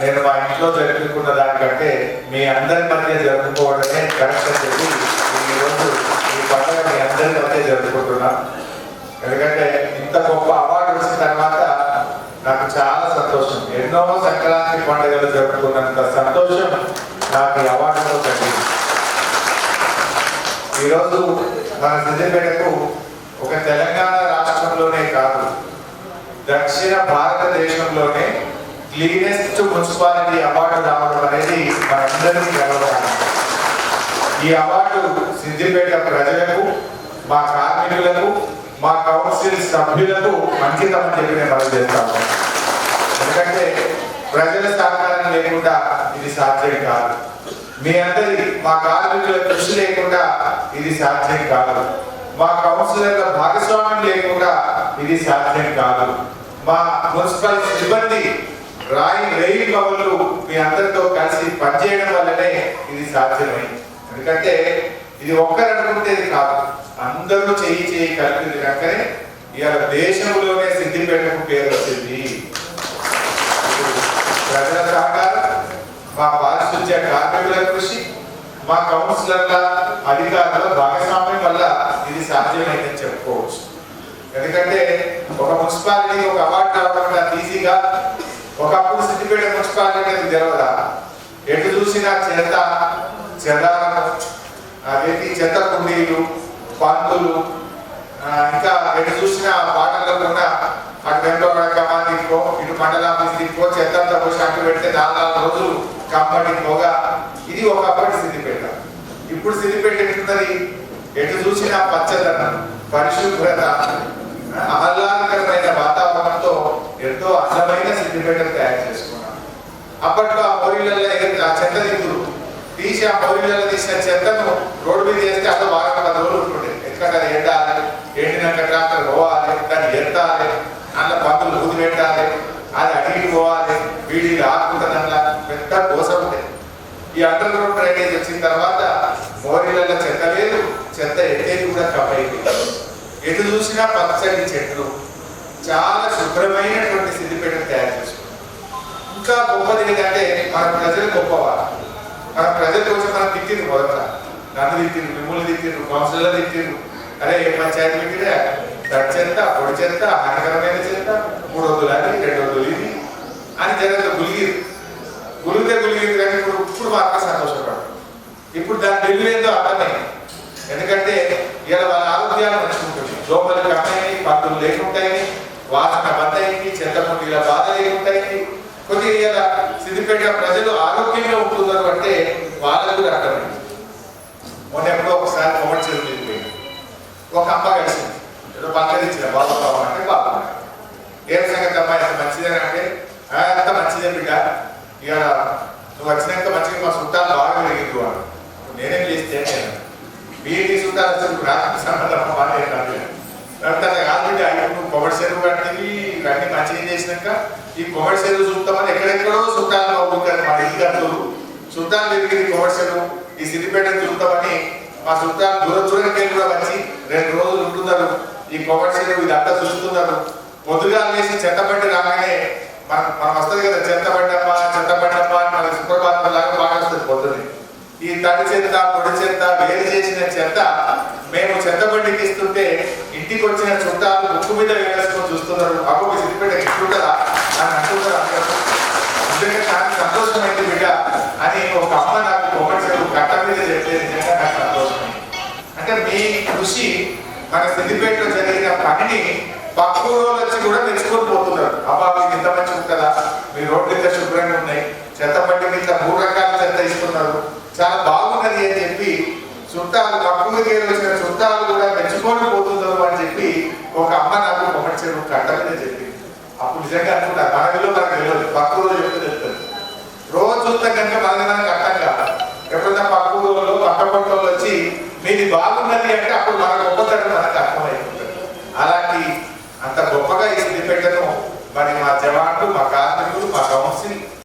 నేను మా ఇంట్లో జరుపుకున్న దానికంటే మీ అందరి మధ్య జరుపుకోవడమే కరెక్ట్ అని చెప్పి ఈరోజు ఈ పండుగ మీ అందరి మధ్య జరుపుకుంటున్నా. ఎందుకంటే ఇంత గొప్ప అవార్డు వచ్చిన తర్వాత నాకు చాలా సంతోషం. ఎన్నో సంక్రాంతి పండుగలు జరుపుకున్నంత సంతోషం నాకు ఈ అవార్డుతో కలిగింది. ఈరోజు మన సిద్దిపేటకు ఒక తెలంగాణ రాష్ట్రంలోనే కాదు దక్షిణ భారతదేశంలోనే క్లీనెస్ట్ మున్సిపాలిటీ అవార్డు రావడం అనేది మనందరికీ గర్వకారణం. ఈ అవార్డు సిద్దిపేట ప్రజలకు మా కార్మికులకు మా కౌన్సిల్ సభ్యులకు మంచితమని చెప్పి నేను మనం చేస్తాను ఎందుకంటే ప్రజల సహకారం లేకుండా ఇది సాధ్యం కాదు. మీ అందరి మా కార్మికుల కృషి లేకుండా ఇది సాధ్యం కాదు. మా కౌన్సిలర్ల భాగస్వామ్యం లేకుండా ఇది సాధ్యం కాదు. మా మున్సిపల్ సిబ్బంది డ్రాయింగ్ రైలు కవర్లు మీ అందరితో కలిసి పనిచేయడం వల్లనే ఇది సాధ్యమైంది. ఎందుకంటే ఇది ఒక్కరు అనుకుంటే ఇది కాదు. అందరూ చేయి చేయి కలిపింది కనుకనే ఇవాళ దేశంలోనే సిద్ధిపేటకు పేరు వచ్చింది. ప్రజల సహకారం మా పారిశుద్ధ్య కార్మికుల కృషి మా కౌన్సిలర్ల అధికారుల భాగస్వామ్యం వల్ల ఇది సాధ్యమైందని చెప్పుకోవచ్చు. ఎందుకంటే ఒక మున్సిపాలిటీ ఒక అవార్డు రావడం ఈజీగా ఒకప్పుడు సిద్దిపేట మున్సిపాలిటీ అది తెలవదా ఎటు చూసినా చెత్త చెదారం అదేంటి చెత్త కుండీలు పంతులు ఇంకా ఎటు చూసినా వాటర్లో కూడా అటు వెంటో కమాన్ ఇటు మండల ఆఫీస్ చెత్త పోసి అటు పెడితే నాలుగు రోజులు కంపెనీ పోగా. ఇది ఒకప్పటి సిద్దిపేట ఇప్పుడు సిద్దిపేట ఎట్లున్నది ఎటు చూసినా పచ్చదనం పరిశుభ్రత అహల్లాన్ని అందమైన తయారు చేసుకున్నాను. అప్పట్లో ఆ మోరీలలో ఎగిరి ఆ చెత్త దిగులు తీసి ఆ మోరీలలో తీసిన చెత్తను రోడ్డు మీద చేస్తే అక్కడ బాగా పది రోజులు ఉంటుండే. ఎందుకంటే అది ఎండాలి ఎండినాక ట్రాక్టర్ పోవాలి దాన్ని ఎత్తాలి అందులో పందులు ఊది పెట్టాలి అది అడిగి పోవాలి వీడికి ఆకుంటుంది అందులో పెద్ద కోసం ఈ అండర్ గ్రౌండ్ డ్రైనేజ్ వచ్చిన తర్వాత మోరీలలో చెత్త లేదు చెత్త ఎట్టేది కూడా కప్పైపోయింది ఎటు చూసినా పచ్చని చెట్లు. చాలా శుభ్రమైనటువంటి సిద్దిపేటను తయారు చేసుకున్నాం ఇంకా గొప్పది ఏంటంటే మన ప్రజలు గొప్పవారు. మన ప్రజలు కోసం మనం తిట్టింది మొదట. నన్ను తిట్టింది మిమ్మల్ని తిట్టింది కౌన్సిలర్ తిట్టింది అరే ఏ పంచాయతీ పెట్టినా తడి చెత్త పొడి చెత్త హానికరమైన చెత్త మూడు వందలు అది రెండు వందలు ఇది అని జనంతో గులిగిరు. గులిగితే గులిగింది కానీ ఇప్పుడు ఇప్పుడు మాత్రం సంతోషపడు ఇప్పుడు దాని బిల్లు ఏందో అర్థమైంది ఎందుకంటే ఇలా వాళ్ళ ఆరోగ్యాలు మంచుకుంటుంది లోపలికి కమ్మాయి పంతులు లేకుంటాయి వాసన బద్దయింది చెత్త ఇలా బాధ లేకుంటాయి. కొద్దిగా ఇలా సిద్దిపేట ప్రజలు ఆరోగ్యంగా ఉంటున్నారు అంటే వాళ్ళకు కూడా అర్థమైంది. మొన్న ఎప్పుడో ఒకసారి మొబైల్ చెరువు ఒక అమ్మ కలిసింది. ఏదో పక్కదిచ్చిన బాబా బాబా అంటే బాబా ఏం సంగతి అమ్మాయి అంత మంచిదేనా అంటే అంత మంచిదే బిడ్డ. ఇక నువ్వు వచ్చినాక మంచిగా మా చుట్టాలు బాగా పెరిగింది వాడు నేనేం చేస్తే నేను బీఈడి చుట్టాలు అసలు నాకు సంబంధం అమ్మా నేను కాదు తర్వాత కాదు బిడ్డ ఇప్పుడు నువ్వు కొబ్బరి చెరువు కట్టింది ఇవన్నీ మంచిగా చేసినాక ఈ కొబ్బరి చెరువు చూస్తామని ఎక్కడెక్కడో సుల్తాన్ బాగుంటారు మా ఇల్లు కట్టులు చుట్టాలు పెరిగింది కొబ్బరి చెరువు ఈ సిద్దిపేట చూస్తామని మా చుట్టాలు దూరం దూరంకి కూడా వచ్చి రెండు రోజులు ఉంటున్నారు. ఈ కొబ్బరి చెరువు ఇది అంతా చూస్తున్నారు పొద్దుగా అనేసి చెత్తబండి రాగానే మన మనం వస్తుంది కదా చెత్తబండమ్మ చెత్తబండమ్మ అని మన సుప్రభాతం లాగా బాగా వస్తుంది పొద్దునే ఈ తడి చెత్త పొడి చెత్త వేరు చేసిన చెత్త మేము చెత్త చూసి మన సిద్దిపేటలో జరిగిన పనిని పక్క ఊళ్ళో వచ్చి కూడా తెచ్చుకొని పోతున్నారు. అబ్బా మీకు ఇంత మంచి కదా మీ రోడ్లు ఇంత శుభ్రంగా ఉన్నాయి చెత్త పట్టి మీద మూడు రకాల చెత్త ఇస్తున్నారు చాలా బాగున్నది అని చెప్పి చుట్టాలు పక్క ఊరికి వచ్చిన చుట్టాలు కూడా మెచ్చుకొని పోతున్నారు అని చెప్పి ఒక అమ్మ నాకు కొమ్మటి చెరువు కట్ట మీద చెప్పింది అప్పుడు నిజంగా అనుకుంటా మనలో మనకు తెలియదు పక్క రోజు చెప్తే తెలుస్తుంది. రోజు చూస్తే కనుక మనకి మనకు అర్థం కాదు. ఎప్పుడైనా పక్క ఊళ్ళో పక్క పక్కలో వచ్చి మీది బాగున్నది అంటే అప్పుడు మన గొప్పతనం మనకు అర్థమైపోతుంది అలాంటి అంత గొప్పగా ఈ పెట్టను మరి మా జవాన్